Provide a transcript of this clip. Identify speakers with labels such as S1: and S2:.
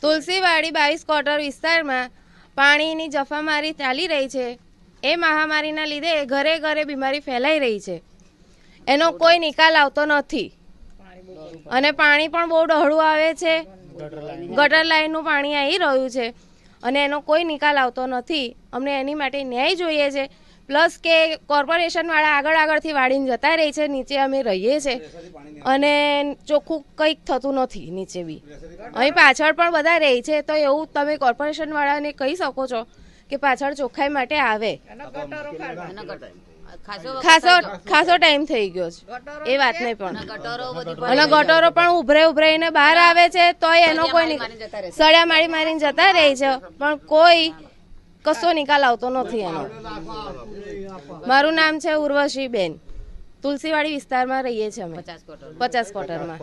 S1: તુલસીવાડી બાવીસ ક્વાર્ટર વિસ્તારમાં પાણીની જફામારી ચાલી રહી છે. એ મહામારીના લીધે ઘરે ઘરે બીમારી ફેલાઈ રહી છે. એનો કોઈ નિકાલ આવતો નથી. અને પાણી પણ બહુ ડહળું આવે છે. ગટર લાઈનનું પાણી આવી રહ્યું છે. અને એનો કોઈ નિકાલ આવતો નથી. અમને એની માટે ન્યાય જોઈએ છે. પ્લસ કે કોર્પોરેશનવાળા આગળ આગળથી વાળીને જતા રહે છે નીચે અમે રહીએ છીએ અને ચોખ્ખું કંઈક થતું નથી નીચે બી. અહીં પાછળ પણ બધા રહે છે તો એવું તમે કોર્પોરેશનવાળાને કહી શકો છો કે પાછળ ચોખ્ખાઈ માટે આવે. ખાસો ખાસો ટાઈમ થઈ ગયો છે. એ વાત નહીં પણ. અને ગટરો પણ ઉભરે ઉભરાઈને બહાર આવે છે તોય એનો કોઈ સળિયા મારી મારીને જતા રહે છે. પણ કોઈ કશો નિકાલ આવતો નથી એનો. મારું નામ છે ઉર્વશી બેન તુલસીવાડી વિસ્તારમાં રહીએ છીએ અમે. પચાસ ક્વાર્ટરમાં